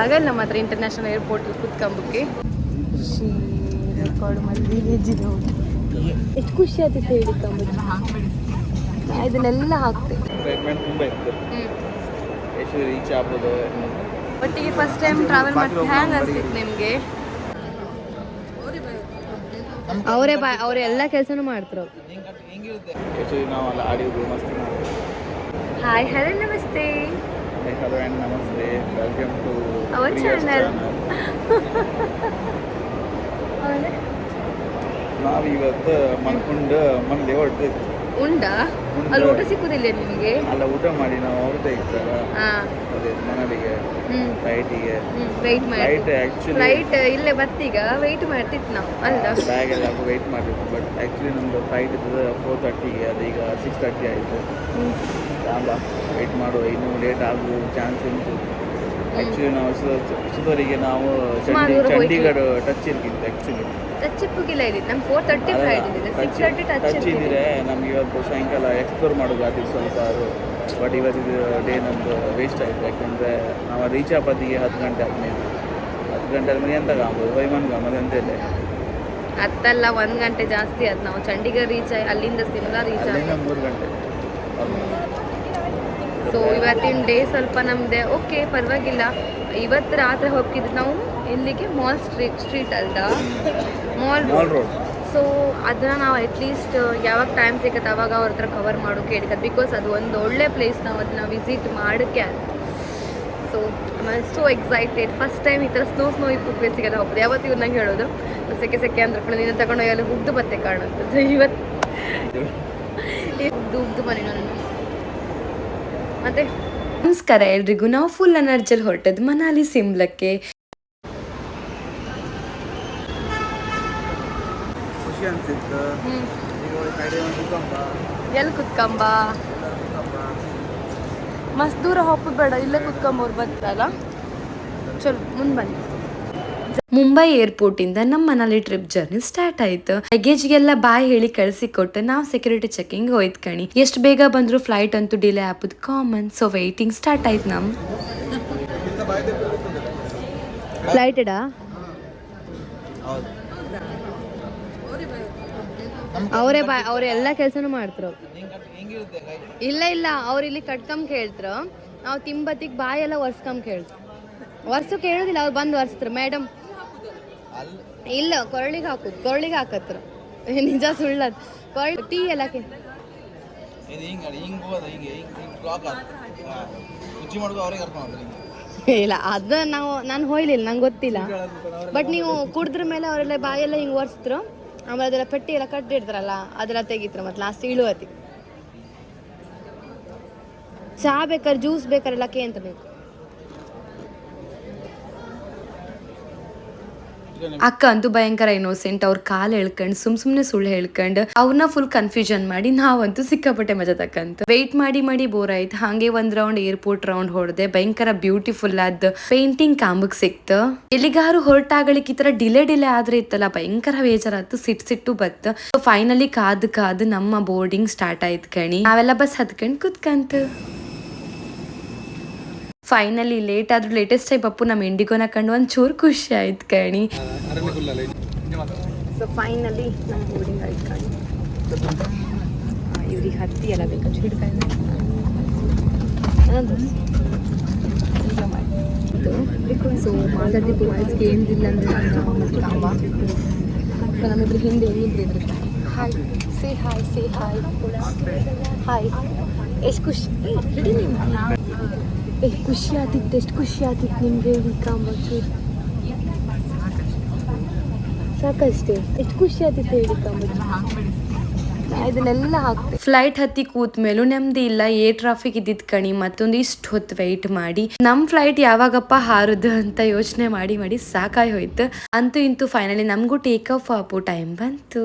ಆಗಲ್ಲ ನಮ್ಮ ಹತ್ರ ಇಂಟರ್ನ್ಯಾಷನಲ್ ಏರ್ಪೋರ್ಟ್ ಕುತ್ಕೊಂಬಕ್ಕೆ ರೆಕಾರ್ಡ್ ಮಾಡಿ ಹೆಜ್ಜಿದೆ ಎಷ್ಟು ಖುಷಿ ಆಗ್ತಿತ್ತು ಹೇಳಿ ಕಂಬಕ್ಕೆ ಇದನ್ನೆಲ್ಲ ಹಾಕ್ತೆ. ಟ್ರೀಟ್ಮೆಂಟ್ ತುಂಬ ಇತ್ತು. ಎಷ್ಟು ರೀಚ್ ಆಗ್ಬೋದು. ಒಟ್ಟಿಗೆ ಫಸ್ಟ್ ಟೈಮ್ ಟ್ರಾವೆಲ್ ಮಾಡಿ ಹ್ಯಾಂಗ್ ಅನ್ಸಿತ್ತು ನಿಮಗೆ? ಅವರೇ ಬಾ ಅವ್ರು ಎಲ್ಲ ಕೆಲಸನೂ ಮಾಡ್ತಾರೆ ಎಷ್ಟು ನಾವು ಅಲ್ಲಿ ಆಡಿಯೋದು ಮಸ್ತ್ ಹಾಯ್ ಹಲೋ ನಮಸ್ತೆ. ಹಲೋ ಆ್ಯಂಡ್ ನಮಸ್ತೆ ವೆಲ್ಕಮ್ ಟು Our channel. ನಾವು ಇವತ್ತು ಮಲ್ಕೊಂಡು ಮನೇಲಿ ಹೊರಟಿದ್ವಿ. ಉಂಡಾ? ಅಲ್ಲಿ ಊಟ ಸಿಕ್ಕುದಿಲ್ಲ ನಿಮಗೆ? ಅಲ್ಲ ಊಟ ಮಾಡಿ ನಾವು ಇತ್ತಲ್ಲ ಹಾ. ಅದೇ ಮನಲಿಗೆ ಫ್ಲೈಟಿಗೆ ವೆಯ್ಟ್ ಮಾಡಿ. ಫ್ಲೈಟ್ ಆ್ಯಕ್ಚುಲಿ ಫ್ಲೈಟ್ ಇಲ್ಲೇ ಬತ್ತೀಗ? ವೆಯ್ಟ್ ಮಾಡ್ತಿತ್ತು ನಾವು. ಅಲ್ಲ. ಬ್ಯಾಗ್ ಎಲ್ಲ ವೆಯ್ಟ್ ಮಾಡಿತ್ತು ಬಟ್ ಆ್ಯಕ್ಚುಲಿ ನಮ್ಮದು ಫ್ಲೈಟ್ ಇದ್ದದ್ದು ಫೋರ್ ತರ್ಟಿಗೆ ಅದೀಗ ಸಿಕ್ಸ್ ತರ್ಟಿ ಆಯಿತು. ಅಲ್ಲ ವೆಯ್ಟ್ ಮಾಡುವ ಇನ್ನೂ ಲೇಟ್ ಆಗುವ ಚಾನ್ಸ್ ಉಂಟು. ಆ್ಯಕ್ಚುಲಿ ನಾವು ಇಷ್ಟದವರೆಗೆ ನಾವು ಚಂಡೀಗಢ ಟಚ್ ಇರ್ಕಿತ್ತು ಆ್ಯಕ್ಚುಲಿ ಟಚ್ ಇಪ್ಪುಗಿಲ್ಲ ಇದ್ದಿದ್ದು ನಮ್ಗೆ ಫೋರ್ ತರ್ಟಿ ಫ್ಲೈಟ್ ಇದ್ದಿದೆ ಸಿಕ್ಸ್ ತರ್ಟಿ ಟಚ್ ಇದ್ದಿದ್ರೆ ನಮ್ಗೆ ಇವತ್ತು ಸಾಯಂಕಾಲ ಎಕ್ಸ್ಪ್ಲೋರ್ ಮಾಡೋದು ಅದು ಸ್ವಲ್ಪ ಬಟ್ ಇವತ್ತಿದು ಡೇ ನಮ್ಮದು ವೇಸ್ಟ್ ಆಯಿತು. ಯಾಕಂದರೆ ನಾವು ರೀಚ್ ಆಗೋದಿಗೆ ಹತ್ತು ಗಂಟೆ ಆದ್ಮೇಲೆ. ಹತ್ತು ಗಂಟೆ ಆದ್ಮೇಲೆ ಎಂತ ಕಾಂಬೋದು ವೈಮನ್ ಕಾಂಬೋದು ಅಂತ ಇಲ್ಲ ಹತ್ತಲ್ಲ ಒಂದು ಗಂಟೆ ಜಾಸ್ತಿ ಅದು ನಾವು ಚಂಡೀಗಢ ರೀಚ್ ಆಗಿ ಅಲ್ಲಿಂದ ಸಿಮ್ಲಾ ರೀಚ್ ಆಗಿ ಮೂರು ಗಂಟೆ. ಸೊ ಇವತ್ತಿನ ಡೇ ಸ್ವಲ್ಪ ನಮ್ದೆ ಓಕೆ ಪರವಾಗಿಲ್ಲ. ಇವತ್ತು ರಾತ್ರಿ ಹೋಗಿದ್ದು ನಾವು ಇಲ್ಲಿಗೆ ಮಾಲ್ ಸ್ಟ್ರೀಟ್ ಸ್ಟ್ರೀಟ್ ಅಲ್ದ? ಮಾಲ್ ರೋಡ್ ಸೊ ಅದನ್ನ ನಾವು ಅಟ್ಲೀಸ್ಟ್ ಯಾವಾಗ ಟೈಮ್ ಸಿಗುತ್ತೆ ಅವಾಗ ಅವ್ರ ಹತ್ರ ಕವರ್ ಮಾಡೋಕೆ ಹೇಳಿದ್ದು ಬಿಕಾಸ್ ಅದು ಒಂದು ಒಳ್ಳೆ ಪ್ಲೇಸ್ ನಾವು ಅದನ್ನ ವಿಸಿಟ್ ಮಾಡೋಕ್ಕೆ so so excited first time ಈ ಥರ ಸ್ನೋ ಸ್ನೋ ಇಪ್ಪು ಪ್ಲೇಸಿಗೆಲ್ಲ ಹೋಗ್ತದೆ ಯಾವತ್ತಿಗೂ ನಂಗೆ ಹೇಳೋದು? ಸೆಕೆ ಸೆಕೆ ಅಂದ್ರೆ ಕೂಡ ನೀನು ತಗೊಂಡೋಗಿ ಅಲ್ಲಿ ಹುಗ್ದು ಬತ್ತೆ ಕಾಣುತ್ತೆ. ಸೊ ಇವತ್ತು ಉಗ್ದು ಉಗ್ದು ಬನ್ನಿ ನಾನು. ಮತ್ತೆ ನಮಸ್ಕಾರ ಎಲ್ರಿಗೂ. ನಾವು ಫುಲ್ ಎನರ್ಜಿಲ್ ಹೊರಟದ್ದು ಮನಾಲಿ ಸಿಮ್ಲಕ್ಕೆ. ಭೂಕಂಪ ಎಲ್ಲಿ ಕುತ್ಕಂಬ ಮಸ್ತ್ ದೂರ ಹೋಗ್ಬೇಡ ಬೇಡ. ಇಲ್ಲೇ ಕುತ್ಕೊಂಬೋರು ಬರ್ತಾರಲ್ಲ. ಚಲೋ ಮುಂದೆ ಬನ್ನಿ. ಮುಂಬೈ ಏರ್ಪೋರ್ಟ್ ಇಂದ ನಮ್ಮ ಮನಾಲಿ ಟ್ರಿಪ್ ಜರ್ನಿ ಸ್ಟಾರ್ಟ್ ಆಯ್ತು. ಲಗೇಜ್ಗೆಲ್ಲ ಬಾಯ್ ಹೇಳಿ ಕಳ್ಸಿ ಕೊಟ್ಟು ನಾವು ಸೆಕ್ಯೂರಿಟಿ ಚೆಕಿಂಗ್ ಹೋಯ್ತು ಕಣಿ. ಎಷ್ಟು ಬೇಗ ಬಂದ್ರು ಫ್ಲೈಟ್ ಅಂತೂ ಡಿಲೇ ಆಗೋದು ಕಾಮನ್ ಸೊ ವೇಟಿಂಗ್ ಸ್ಟಾರ್ಟ್ ಆಯ್ತು ನಮ್. ಫ್ಲೈಟ್ ಹೌದು ಅವರೇ ಬಾ, ಅವ್ರ ಎಲ್ಲ ಕೆಲಸನೂ ಮಾಡ್ತರು. ಇಲ್ಲ ಇಲ್ಲ, ಅವ್ರು ಇಲ್ಲಿ ಕಟ್ಕೊಂಬ ಕೇಳ್ತರು. ನಾವು ತಿಂಬತ್ತಿಗೆ ಬಾಯೆಲ್ಲ ಎಲ್ಲ ಕೇಳ್ತ್ರು. ಒರ್ಸು ಒರ್ಸಕ್ಕೆ ಹೇಳೋದಿಲ್ಲ ಅವ್ರು ಬಂದು ಒರ್ಸ್ತಾರೆ. ಮೇಡಮ್ ಇಲ್ಲ ಕೊರಳಿಗೆ ಹಾಕುದು ಕೊರಳಿಗೆ ಹಾಕತ್ರ. ನಿಜ ಸುಳ್ಳದ್. ಕೊರಳಿ ಟೀ ಎಲ್ಲ ಇಲ್ಲ ಅದ ನಾವು ನಾನು ಹೋಯ್ಲಿಲ್ಲ ನಂಗೆ ಗೊತ್ತಿಲ್ಲ. ಬಟ್ ನೀವು ಕುಡಿದ್ರ ಮೇಲೆ ಅವರೆಲ್ಲ ಬಾಯೆಲ್ಲ ಹಿಂಗೆ ಒರೆಸಿದ್ರು. ಆಮೇಲೆ ಅದೆಲ್ಲ ಪೆಟ್ಟಿ ಎಲ್ಲ ಕಟ್ಟಿಡ್ತಾರಲ್ಲ ಅದೆಲ್ಲ ತೆಗಿತ್ರ ಮತ್ತೆ ಲಾಸ್ಟ್ ಇಳುವತಿ. ಚಹಾ ಬೇಕಾದ್ರೆ ಜ್ಯೂಸ್ ಬೇಕಾರೆಲ್ಲ ಕೇಂತ ಬೇಕು. ಅಕ್ಕ ಅಂತೂ ಭಯಂಕರ ಇನ್ನೋಸೆಂಟ್ ಅವ್ರ ಕಾಲ್ ಹೇಳ್ಕೊಂಡು, ಸುಮ್ ಸುಮ್ನೆ ಸುಳ್ಳು ಹೇಳ್ಕೊಂಡು ಅವ್ರನ್ನ ಫುಲ್ ಕನ್ಫ್ಯೂಷನ್ ಮಾಡಿ ನಾವಂತೂ ಸಿಕ್ಕಾಪಟ್ಟೆ ಮಜಾ ತಕ್ಕಂತ. ವೆಯ್ಟ್ ಮಾಡಿ ಮಾಡಿ ಬೋರ್ ಆಯ್ತು. ಹಾಗೆ ಒಂದ್ ರೌಂಡ್ ಏರ್ಪೋರ್ಟ್ ರೌಂಡ್ ಹೊಡೆದೆ, ಭಯಂಕರ ಬ್ಯೂಟಿಫುಲ್ ಆದ ಪೇಂಟಿಂಗ್ ಕಾಂಬಕ್ ಸಿಕ್ತ. ಎಲ್ಲಿಗಾರು ಹೊರಟಾಗಳಿಕ್ ಈ ತರ ಡಿಲೇ ಡಿಲೇ ಆದ್ರೆ ಇತ್ತಲ್ಲ, ಭಯಂಕರ ಬೇಜಾರಾತು ಸಿಟ್ ಸಿಟ್ಟು ಬತ್ತ. ಫೈನಲಿ ಕಾದ್ ಕಾದ್ ನಮ್ಮ ಬೋರ್ಡಿಂಗ್ ಸ್ಟಾರ್ಟ್ ಆಯ್ತು ಕಣಿ. ನಾವೆಲ್ಲ ಬಸ್ ಹತ್ಕೊಂಡ್ ಕುತ್ಕಂತ. ಫೈನಲಿ ಲೇಟ್ ಆದ್ರೂ ಲೇಟೆಸ್ಟ್ ಟೈಪ್ ಅಪ್ಪು ನಮ್ಮ ಇಂಡಿಗೋನ ಕಂಡು ಒಂದು ಚೂರು ಖುಷಿ ಆಯ್ತು ಕಣಿ. ಸೊ ಫೈನಲಿ ನಮ್ಮ ಬೋರ್ಡಿಂಗ್ ಆಯ್ತು ಕಣಿ. ಇವ್ರಿಗೆ ಹತ್ತಿ ಎಲ್ಲ ಬೇಕು ಹಿಡ್ಕೊಂಡು ಸೊ ಮಾತಾಡ್ತಿದ್ದು ವಾಯ್ಸ್ಗೆ ಏನಿಲ್ಲ ಅಂದರೆ ನಾನು ಕಾಂಬ ಸೊ ನಮ್ಮಿಬ್ರು ಹಿಂದೆ ಏನಿದ್ರು ಇದ್ರೆ hi say hi say hi hi ಎಷ್ಟು ಖುಷಿ. ಏ ಖುಷಿ ಆಗ್ತಿತ್ತು ಎಷ್ಟು ಖುಷಿ ಆತಿತ್ತು ನಿಮಗೆ ಹೇಳಿ ಕಾಂಬ ಚೂರು ಸಾಕಷ್ಟೇ, ಎಷ್ಟು ಖುಷಿ ಆಗ್ತಿತ್ತು ಹೇಳಿ ಕಾಂಬ ಇದನ್ನೆಲ್ಲ ಹಾಕ್ತೆ ಫ್ಲೈಟ್ ಹತ್ತಿ ಕೂತ್ ಮೇಲೂ ನೆಮ್ಮದಿ ಇಲ್ಲ, ಏ ಟ್ರಾಫಿಕ್ ಇದ್ದಿದ್ ಕಣಿ ಮತ್ತೊಂದು ಇಷ್ಟು ಹೊತ್ತು ವೆಯ್ಟ್ ಮಾಡಿ. ನಮ್ ಫ್ಲೈಟ್ ಯಾವಾಗಪ್ಪ ಹಾರುದು ಅಂತ ಯೋಚನೆ ಮಾಡಿ ಮಾಡಿ ಸಾಕಾಗಿ ಹೋಯ್ತು. ಅಂತೂ ಇಂತೂ ಫೈನಲಿ ನಮಗೂ ಟೇಕ್ ಆಫ್ ಆಪು ಟೈಮ್ ಬಂತು.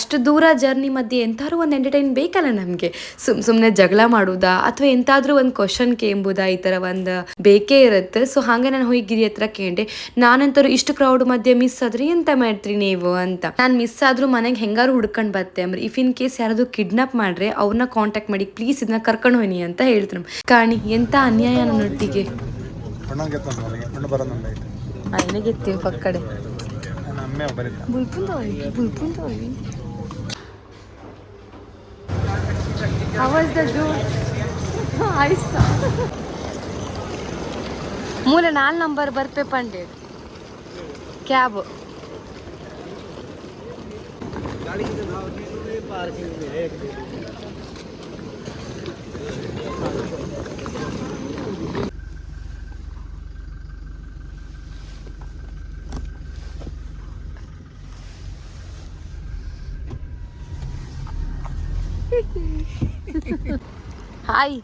ಅಷ್ಟು ದೂರ ಜರ್ನಿ ಮಧ್ಯೆ ಎಂಥಾದ್ರೂ ಒಂದು ಎಂಟರ್ಟೈನ್ ಬೇಕಲ್ಲ ನಮಗೆ. ಸುಮ್ ಸುಮ್ಮನೆ ಜಗಳ ಮಾಡುವುದಾ ಅಥವಾ ಎಂಥಾದ್ರೂ ಒಂದು ಕ್ವಶನ್ ಕೇಂಬುದಾ? ಈ ಥರ ಒಂದು ಬೇಕೇ ಇರುತ್ತೆ. ಸೊ ಹಾಗೆ ನಾನು ಹೋಗಿ ಗಿರಿ ಹತ್ರ ಕೇಳಿದೆ ನಾನಂತರೂ ಇಷ್ಟು ಕ್ರೌಡ್ ಮಧ್ಯೆ ಮಿಸ್ ಆದ್ರೆ ಎಂತ ಮಾಡ್ತೀರಿ ನೀವು ಅಂತ. ನಾನು ಮಿಸ್ ಆದ್ರೂ ಮನೆಗೆ ಹೆಂಗಾರು ಹುಡ್ಕೊಂಡು ಬತ್ತೆ ಅಂದ್ರೆ ಇಫ್ ಇನ್ ಕೇಸ್ ಯಾರಾದ್ರೂ ಕಿಡ್ನಾಪ್ ಮಾಡ್ರೆ ಅವ್ರನ್ನ ಕಾಂಟ್ಯಾಕ್ಟ್ ಮಾಡಿ ಪ್ಲೀಸ್ ಇದನ್ನ ಕರ್ಕೊಂಡು ಹೋಗಿ ಅಂತ ಹೇಳ್ತಾರೆ ಕಾಣಿ ಎಂತ ಅನ್ಯಾಯ ನನ್ನೊಟ್ಟಿಗೆ ಅಯ್ಯನಗೆತ್ತೀವಿ ಪಕ್ಕಡೆ. ಬುಲ್ಪುಂದ ಬುಲ್ಪುಂದ How was the juice? I saw. ಮೂಲ ನಾಲ್ ನಂಬರ್ ಬರ್ಪೆ ಪಂಡೆ ಕ್ಯಾಬ್ ಹಾಯ್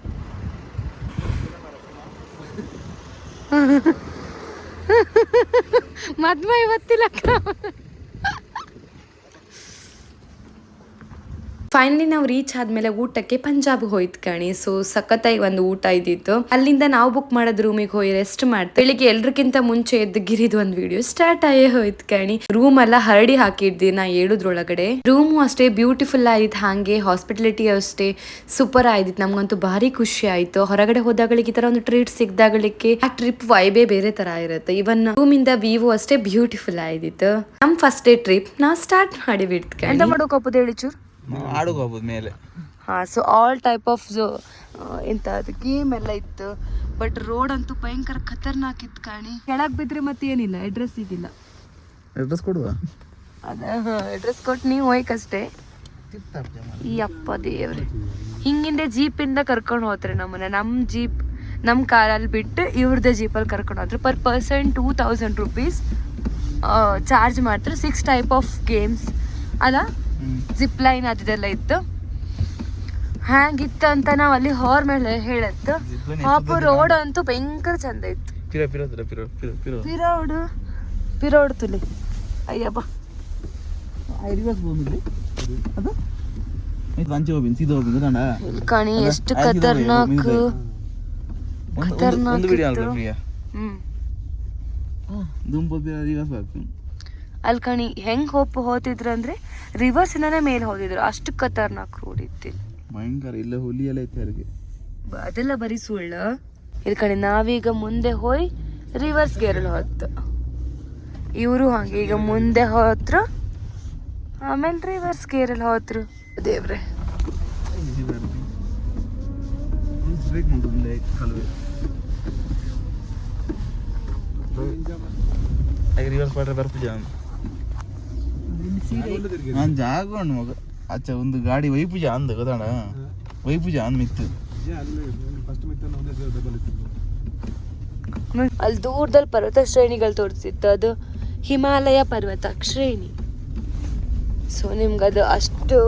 ಮದ್ಮೈ ಇವತ್ತಿಲ್ಲ. ಫೈನಲಿ ನಾವು ರೀಚ್ ಆದ್ಮೇಲೆ ಊಟಕ್ಕೆ ಪಂಜಾಬ್ ಹೋಯ್ತು ಕಣಿ. ಸೊ ಸಖತ್ತಾಗಿ ಒಂದು ಊಟ ಇದ್ದಿತ್ತು. ಅಲ್ಲಿಂದ ನಾವು ಬುಕ್ ಮಾಡೋದ್ ರೂಮಿಗೆ ಹೋಗಿ ರೆಸ್ಟ್ ಮಾಡ್ತೀವಿ ಬೆಳಿಗ್ಗೆ ಎಲ್ರಿಗಿಂತ ಮುಂಚೆ ಎದ್ದು ಗಿರಿದು ಒಂದು ವಿಡಿಯೋ ಸ್ಟಾರ್ಟ್ ಆಗೇ ಹೋಯ್ತು ಕಣಿ. ರೂಮ್ ಎಲ್ಲ ಹರಡಿ ಹಾಕಿದ್ದೆ ನಾ ಹೇಳುದ್ರೊಳಗಡೆ ರೂಮು ಅಷ್ಟೇ ಬ್ಯೂಟಿಫುಲ್ ಆಯ್ತು ಹಾಗೆ ಹಾಸ್ಪಿಟಲಿಟಿ ಅಷ್ಟೇ ಸೂಪರ್ ಆಯ್ದಿತ್ತು ನಮ್ಗಂತೂ ಭಾರಿ ಖುಷಿ ಆಯ್ತು. ಹೊರಗಡೆ ಹೋದಾಗಳಿಗೆ ಈ ತರ ಒಂದು ಟ್ರೀಟ್ ಸಿಗ್ದಾಗಳಿಗೆ ಆ ಟ್ರಿಪ್ ವೈಬೇ ಬೇರೆ ತರ ಇರುತ್ತೆ. ಇವನ್ ರೂಮ್ ಇಂದ ವಿವೋ ಅಷ್ಟೇ ಬ್ಯೂಟಿಫುಲ್ ಆಯ್ದಿತ್ತು ನಮ್ ಫಸ್ಟ್ ಡೇ ಟ್ರಿಪ್ ನಾ ಸ್ಟಾರ್ಟ್ ಮಾಡಿ ಬಿಡ್ತು ಎಂತ ಮಾಡೋಕಪ್ಪದ ಹೇಳಿ ಚೂರ್ ನಾವು ಆಡೋಕೆ ಹೋಗ್ಬೋದು ಮೇಲೆ. ಹಾಂ ಸೊ ಆಲ್ ಟೈಪ್ ಆಫ್ ಎಂತ ಅದು ಗೇಮ್ ಎಲ್ಲ ಇತ್ತು. ಬಟ್ ರೋಡ್ ಅಂತೂ ಭಯಂಕರ ಖತರ್ನಾಕ್ ಇತ್ತು ಕಾಣಿ. ಕೆಳಗೆ ಬಿದ್ರೆ ಮತ್ತೆ ಏನಿಲ್ಲ ಅಡ್ರೆಸ್ ಇದಿಲ್ಲ. ಅಡ್ರೆಸ್ ಕೊಡುವ? ಅದ ಅಡ್ರೆಸ್ ಕೊಟ್ಟು ನೀವು ಹೋಯ್ಕಷ್ಟೇ. ಈ ಅಪ್ಪ ದೇವ್ರೆ. ಹಿಂಗಿಂದೆ ಜೀಪಿಂದ ಕರ್ಕೊಂಡು ಹೋತ್ರಿ ನಮ್ಮನ್ನ. ನಮ್ಮ ಜೀಪ್ ನಮ್ಮ ಕಾರಲ್ಲಿ ಬಿಟ್ಟು ಇವ್ರದ್ದೇ ಜೀಪಲ್ಲಿ ಕರ್ಕೊಂಡು ಹೋದ್ರು per person two thousand rupees charge ಮಾಡ್ತಾರೆ. ಸಿಕ್ಸ್ ಟೈಪ್ ಆಫ್ ಗೇಮ್ಸ್ ಅಲ್ಲ? ಜಿಪ್ ಲೈನ್ ಅದೆಲ್ಲ ಇತ್ತು. ಹ್ಯಾಂಗಿತ್ತು ಅಂತ ನಾವು ಅಲ್ಲಿ ಹೋರ್ ಮೇಲೆ ಹೇಳತ್ತು. ಹಾಪು ರೋಡ್ ಅಂತೂ ಭಯಂಕರ ಚಂದ ಇತ್ತು. ಪಿರೋಡು ಪಿರೋಡ್ ತುಲಿ ಅಯ್ಯಪ್ಪ ಕಣಿ ಎಷ್ಟು ಖತರ್ನಾಕ್. ಖತರ್ನಾಕ್ ಹ್ಮ್. ದುಂಬ ದಿವಸ ಆಗ್ತೀನಿ ಅಲ್ಲಿ ಕಣಿ ಹೆಂಗ್ ಹೋಪ್ ಹೋತಿದ್ರು ಅಂದರೆ ರಿವರ್ಸ್ ಇಂದಾನೆ ಮೇಲೆ ಹೋದಿದ್ರು. ಅಷ್ಟು ಖತರ್ನಾಕ್ ರೋಡ್ ಇತ್ತು ಇಲ್ಲಿ. ಭಯಂಕರ ಇಲ್ಲ ಹುಲಿ ಎಲ್ಲ ಐತೆ ಅವ್ರಿಗೆ ಅದೆಲ್ಲ ಬರೀ ಸುಳ್ಳು. ಇಲ್ಲಿ ಕಣಿ ನಾವೀಗ ಮುಂದೆ ಹೋಯ್ ರಿವರ್ಸ್ ಗೇರಲ್ಲಿ ಹೊತ್ತು. ಇವರು ಹಂಗೆ ಈಗ ಮುಂದೆ ಹೋತ್ರು ಆಮೇಲೆ ರಿವರ್ಸ್ ಗೇರಲ್ಲಿ ಹೋತ್ರು ದೇವ್ರೆ. ರಿವರ್ಸ್ ಮಾಡ್ರೆ ನಾನು ಜಾಗ ಮಗ. ಅಚ್ಚ ಒಂದು ಗಾಡಿ ವೈಪೂಜ ಅಂದ ಗೊತ್ತಾಣ ವೈಪೂಜ ಅಂದ ಮಿತ್ತು. ಫಸ್ಟ್ ಮಿತ್ತ ಒಂದೇ ಡಬಲ್ ಇತ್ತು. ಅಲ್ಲಿ ದೂರದಲ್ಲಿ ಪರ್ವತ ಶ್ರೇಣಿಗಳು ತೋರಿಸಿತ್ತು. ಅದು ಹಿಮಾಲಯ ಪರ್ವತ ಶ್ರೇಣಿ. ಸೊ ನಿಮ್ಗದು ಅಷ್ಟು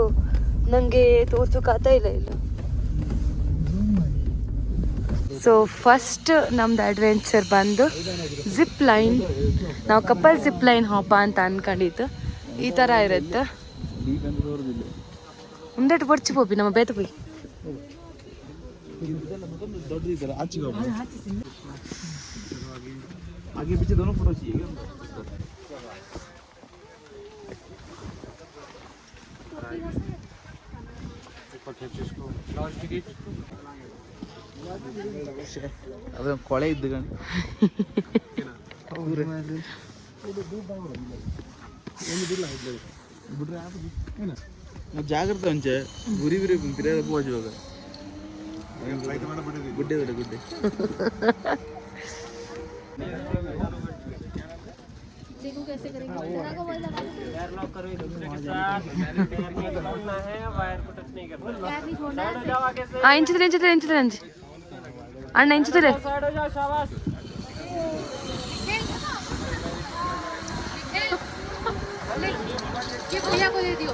ನನಗೆ ತೋರ್ಸೋಕಾಗ್ತಾ ಇಲ್ಲ ಇಲ್ಲ. ಸೊ ಫಸ್ಟ್ ನಮ್ದು ಅಡ್ವೆಂಚರ್ ಬಂದು ಜಿಪ್ ಲೈನ್ ನಾವು ಕಪಲ್ ಜಿಪ್ ಲೈನ್ ಹಾಪ ಅಂತ ಅನ್ಕೊಂಡಿದ್ದು. ಈ ಥರ ಇರುತ್ತೆ. ಒಂದೆಟ್ಟು ಬರ್ಚಿ ಪೋಪಿ ನಮ್ಮ ಬೇತ ಪೋಯಿ ದೊಡ್ಡದಿದ್ದಾರೆ ಆಚೆಗೆ ಹೋಗ್ಬೋದು జాగ్రత్త ఉంచే ఉరి ఉరి ఫిర్యాదు పోవచ్చు ఒక గుడ్డే విడ గుడ్డే देखो कैसे करेंगे इंच इंच इंच इंच अण्णा इंच भैया को दे दियो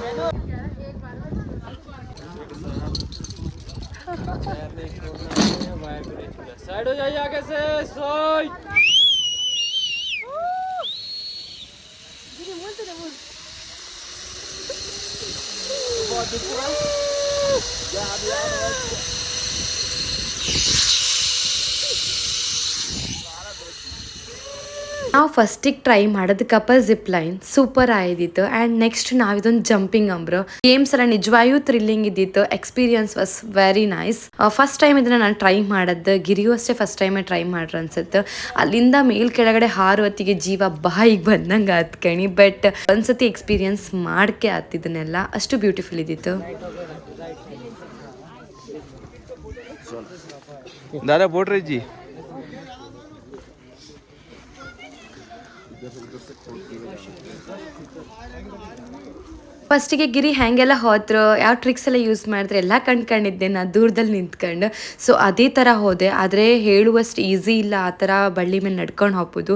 साइड हो जाइए आगे से साइड ನಾವು ಫಸ್ಟಿಗೆ ಟ್ರೈ ಮಾಡೋದಕ್ಕಪ್ಪ ಜಿಪ್ ಲೈನ್ ಸೂಪರ್ ಆಗಿದ್ದಿತ್ತು ಆ್ಯಂಡ್ ನೆಕ್ಸ್ಟ್ ನಾವು ಇದೊಂದು ಜಂಪಿಂಗ್ ಅಂಬ್ರು. ಗೇಮ್ಸ್ ಎಲ್ಲ ನಿಜವಾಗಿಯೂ ಥ್ರಿಲ್ಲಿಂಗ್ ಇದ್ದಿತ್ತು. Experience was very nice first time ಇದನ್ನ ನಾನು ಟ್ರೈ ಮಾಡದ್ದು ಗಿರಿಯು ಅಷ್ಟೇ ಫಸ್ಟ್ ಟೈಮೇ ಟ್ರೈ ಮಾಡ್ರ ಅನ್ಸುತ್ತೆ. ಅಲ್ಲಿಂದ ಮೇಲ್ ಕೆಳಗಡೆ ಹಾರುವತ್ತಿಗೆ ಜೀವ ಬಾಯಿಗೆ ಬಂದಂಗೆ ಆತ್ಕಣಿ ಬಟ್ ಒಂದ್ಸತಿ ಎಕ್ಸ್ಪೀರಿಯನ್ಸ್ ಮಾಡ್ಕೆ ಹತ್ತಿದ್ದನ್ನೆಲ್ಲ ಅಷ್ಟು ಬ್ಯೂಟಿಫುಲ್ ಇದ್ದಿತ್ತು. ದಾದಾ ಬೋಟ್ರಿ ಜಿ ಫಸ್ಟಿಗೆ ಗಿರಿ ಹ್ಯಾಂಗೆಲ್ಲ ಹೋದ್ರು ಯಾವ ಟ್ರಿಕ್ಸ್ ಎಲ್ಲ ಯೂಸ್ ಮಾಡಿದ್ರೆ ಎಲ್ಲ ಕಂಡ್ಕೊಂಡಿದ್ದೆ ನಾನು ದೂರದಲ್ಲಿ ನಿಂತ್ಕೊಂಡು. ಸೊ ಅದೇ ಥರ ಹೋದೆ. ಆದರೆ ಹೇಳುವಷ್ಟು ಈಸಿ ಇಲ್ಲ ಆ ಥರ ಬಳ್ಳಿ ಮೇಲೆ ನಡ್ಕೊಂಡು ಹೋಗ್ಬೋದು.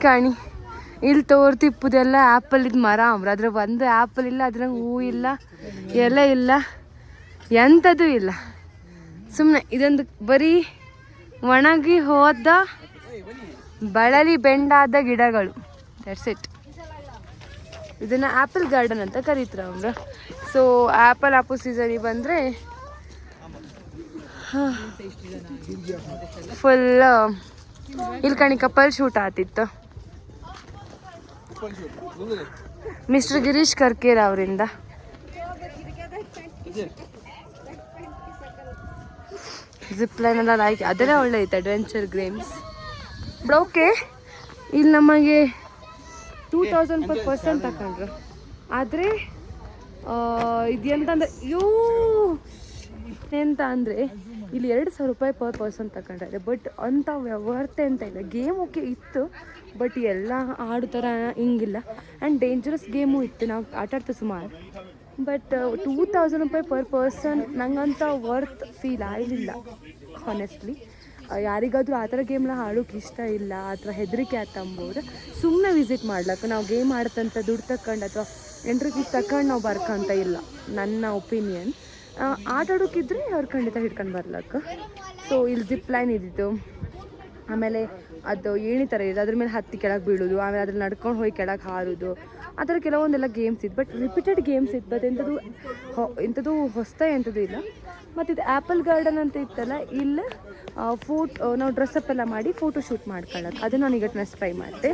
ಕಾಣಿ, ಇಲ್ಲಿ ತೋರ್ತಿಪ್ಪುದೆಲ್ಲ ಆ್ಯಪಲ್ ಇದು ಮರ. ಅಂಬ್ರ ಅದ್ರ ಒಂದು ಆ್ಯಪಲ್ ಇಲ್ಲ, ಅದ್ರಾಗ ಹೂ ಇಲ್ಲ, ಎಲೆ ಇಲ್ಲ, ಎಂಥದ್ದು ಇಲ್ಲ. ಸುಮ್ಮನೆ ಇದೊಂದು ಬರೀ ಒಣಗಿ ಹೋದ ಬಳಲಿ ಬೆಂಡಾದ ಗಿಡಗಳು. ದಟ್ಸ್ ಇಟ್ ಇದನ್ನು ಆ್ಯಪಲ್ ಗಾರ್ಡನ್ ಅಂತ ಕರೀತಾರೆ ಅವ್ರು. ಸೊ ಆ್ಯಪಲ್ ಆಪು ಸೀಸನಿಗೆ ಬಂದರೆ ಫುಲ್ ಇಲ್ಲಿ ಕಣಿ ಕಪಲ್ ಶೂಟ್ ಆತಿತ್ತು ಮಿಸ್ಟರ್ ಗಿರೀಶ್ ಕರ್ಕೇರ್ ಅವರಿಂದ. ಜಿಪ್ ಲೈನ್ ಎಲ್ಲ ಲೈಕ್ ಅದೆಲ್ಲ ಒಳ್ಳೆ ಐತೆ ಅಡ್ವೆಂಚರ್ ಗೇಮ್ಸ್ ಬಟ್ ಓಕೆ ಇಲ್ಲಿ ನಮಗೆ ಟೂ ತೌಸಂಡ್ ಪರ್ ಪರ್ಸನ್ ತಗೊಂಡ್ರು ಆದರೆ ಇದು ಎಂತಂದ್ರೆ ಯೋ ಎಂತ ಅಂದರೆ ಇಲ್ಲಿ ಎರಡು ಸಾವಿರ ರೂಪಾಯಿ ಪರ್ ಪರ್ಸನ್ ತಗೊಂಡ್ರೆ ಬಟ್ ಅಂಥ ವ್ಯವಹಾರತೆ ಅಂತ ಇಲ್ಲ. ಗೇಮ್ ಓಕೆ ಇತ್ತು ಬಟ್ ಎಲ್ಲ ಆಡೋ ಥರ ಹಿಂಗಿಲ್ಲ ಆ್ಯಂಡ್ ಡೇಂಜರಸ್ ಗೇಮು ಇತ್ತು. ನಾವು ಆಟ ಆಡ್ತೀವಿ ಸುಮಾರು. ಬಟ್ ಟೂ ತೌಸಂಡ್ ರೂಪಾಯಿ ಪರ್ ಪರ್ಸನ್ ನಂಗಂತ ವರ್ತ್ ಫೀಲ್ ಆಗಲಿಲ್ಲ ಹಾನೆಸ್ಟ್ಲಿ ಯಾರಿಗಾದರೂ ಆ ಥರ ಗೇಮ್ನ ಆಡೋಕೆ ಇಷ್ಟ ಇಲ್ಲ ಅಥವಾ ಹೆದರಿಕೆ ಆತ ಅಂಬೋದು ಸುಮ್ಮನೆ ವಿಸಿಟ್ ಮಾಡ್ಲಕ್ಕ. ನಾವು ಗೇಮ್ ಆಡ್ತಂತ ದುಡ್ಡು ತಗೊಂಡು ಅಥವಾ ಎಂಟ್ರಿ ಫೀಸ್ ತಗೊಂಡು ನಾವು ಬರ್ಕಂತ ಇಲ್ಲ, ನನ್ನ ಒಪಿನಿಯನ್ ಆಟ ಆಡೋಕ್ಕಿದ್ರೆ ಅವ್ರು ಖಂಡಿತ ಹಿಡ್ಕೊಂಡು ಬರ್ಲಕ್ಕ. ಸೊ ಇಲ್ಲಿ ಜಿಪ್ ಲೈನ್ ಇದ್ದಿತ್ತು ಆಮೇಲೆ ಅದು ಏಣಿ ಥರ ಇದೆ ಅದ್ರ ಮೇಲೆ ಹತ್ತಿ ಕೆಳಗೆ ಬೀಳೋದು. ಆಮೇಲೆ ಅದ್ರಲ್ಲಿ ನಡ್ಕೊಂಡು ಹೋಗಿ ಕೆಳಗೆ ಹಾರೋದು. ಆ ಥರ ಕೆಲವೊಂದೆಲ್ಲ ಗೇಮ್ಸ್ ಇತ್ತು ಬಟ್ ರಿಪೀಟೆಡ್ ಗೇಮ್ಸ್ ಇತ್ತು ಬಟ್ ಎಂಥದ್ದು ಹೊ ಎಂಥದ್ದು ಹೊಸ್ತಾ ಎಂಥದ್ದು ಇಲ್ಲ. ಮತ್ತು ಇದು ಆ್ಯಪಲ್ ಗಾರ್ಡನ್ ಅಂತ ಇತ್ತಲ್ಲ ಇಲ್ಲಿ ಫೋಟೋ ನಾವು ಡ್ರೆಸ್ಅಪ್ ಎಲ್ಲ ಮಾಡಿ ಫೋಟೋ ಶೂಟ್ ಮಾಡ್ಕೊಳ್ಳೋಕೆ. ಅದು ನಾನು ಈಗ ಟ್ರೈ ಮಾಡಿದೆ.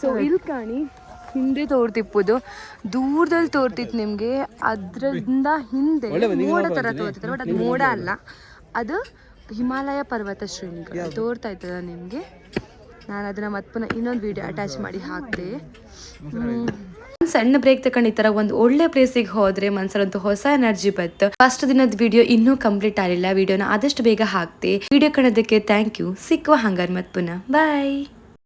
ಸೊ ಇಲ್ಲಿ ಕಾಣಿ ಹಿಂದೆ ತೋರ್ತಿಪ್ಪುದು. ದೂರದಲ್ಲಿ ತೋರ್ತಿತ್ತು ನಿಮಗೆ. ಅದರಿಂದ ಹಿಂದೆ. ಮೋಡ ಥರ ತೋರ್ತಿತ್ತು ಬಟ್ ಅದು ಮೋಡ ಅಲ್ಲ. ಅದು ಹಿಮಾಲಯ ಪರ್ವತ ಶ್ರೇಣಿಗಳು ತೋರ್ತಾ ಇರ್ತದ ನಿಮಗೆ? ನಾನು ಅದನ್ನ ಮತ್ತೆ ಪುನಃ ಇನ್ನೊಂದು ವಿಡಿಯೋ ಅಟ್ಯಾಚ್ ಮಾಡಿ ಹಾಕ್ತೆ ಸಣ್ಣ ಬ್ರೇಕ್ ತಗೊಂಡು ಈ ತರ ಒಂದು ಒಳ್ಳೆ ಪ್ಲೇಸಿಗೆ ಹೋದ್ರೆ ಮನ್ಸಲ್ಲಂತೂ ಹೊಸ ಎನರ್ಜಿ ಬತ್ತು ಫಸ್ಟ್ ದಿನದ ವಿಡಿಯೋ ಇನ್ನೂ ಕಂಪ್ಲೀಟ್ ಆಗಿಲ್ಲ ವಿಡಿಯೋನ ಆದಷ್ಟು ಬೇಗ ಹಾಕ್ತೆ ವಿಡಿಯೋ ಕಾಣೋದಕ್ಕೆ ಥ್ಯಾಂಕ್ ಯು ಸಿಕ್ಕುವ ಹಂಗಾರ್ ಮತ್ ಪುನಃ. ಬಾಯ್